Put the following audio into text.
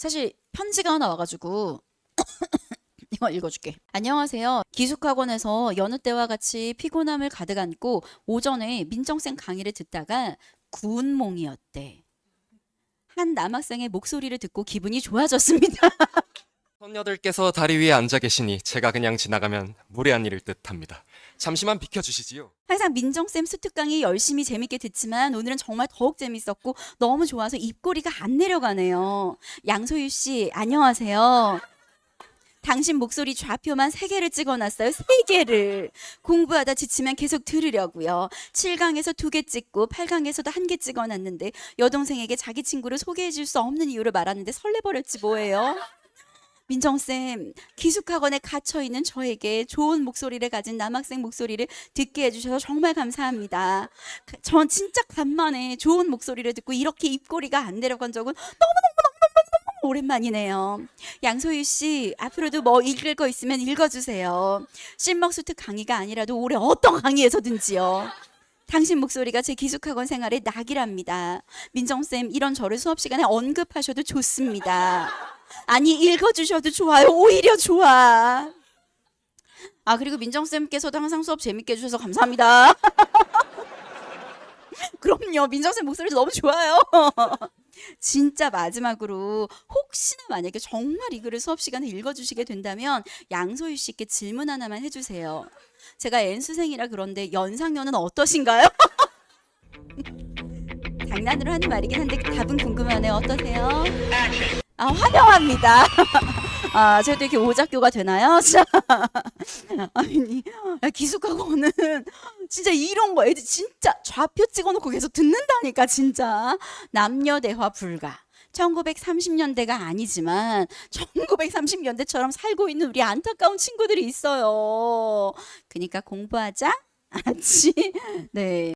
사실 편지가 하나 와가지고 이거 읽어줄게. 안녕하세요. 기숙학원에서 여느 때와 같이 피곤함을 가득 안고 오전에 민정쌤 강의를 듣다가 구운몽이었대. 한 남학생의 목소리를 듣고 기분이 좋아졌습니다. 선녀들께서 다리 위에 앉아 계시니 제가 그냥 지나가면 무례한 일일 듯합니다. 잠시만 비켜주시지요. 항상 민정쌤 수특 강의 열심히 재밌게 듣지만 오늘은 정말 더욱 재밌었고 너무 좋아서 입꼬리가 안 내려가네요. 양소유 씨, 안녕하세요. 당신 목소리 좌표만 세개를 찍어놨어요. 세개를 공부하다 지치면 계속 들으려고요. 7강에서 두 개 찍고 8강에서도 한 개 찍어놨는데 여동생에게 자기 친구를 소개해줄 수 없는 이유를 말하는데 설레버렸지 뭐예요. 민정쌤, 기숙학원에 갇혀있는 저에게 좋은 목소리를 가진 남학생 목소리를 듣게 해주셔서 정말 감사합니다. 그- 전 진짜 간만에 좋은 목소리를 듣고 이렇게 입꼬리가 안 내려간 적은 너무너무너무너무 오랜만이네요. 양소유 씨, 앞으로도 뭐 읽을 거 있으면 읽어주세요. 실먹수특 강의가 아니라도 올해 어떤 강의에서든지요. 당신 목소리가 제 기숙학원 생활의 낙이랍니다. 민정쌤, 이런 저를 수업 시간에 언급하셔도 좋습니다. 아니, 읽어주셔도 좋아요. 오히려 좋아. 아, 그리고 민정 쌤께서도 항상 수업 재밌게 해주셔서 감사합니다. 그럼요. 민정 쌤 목소리 너무 좋아요. 진짜 마지막으로 혹시나 만약에 정말 이 글을 수업 시간에 읽어주시게 된다면 양소유 씨께 질문 하나만 해주세요. 제가 N수생이라 그런데 연상연은 어떠신가요? 장난으로 하는 말이긴 한데 답은 궁금하네요. 어떠세요? 아, 환영합니다. 아, 저도 이렇게 오작교가 되나요? 자, 아니, 기숙학원은 진짜 이런 거 애들 진짜 좌표 찍어놓고 계속 듣는다니까, 진짜. 남녀 대화 불가. 1930년대가 아니지만 1930년대처럼 살고 있는 우리 안타까운 친구들이 있어요. 그러니까 공부하자. 알지? 네.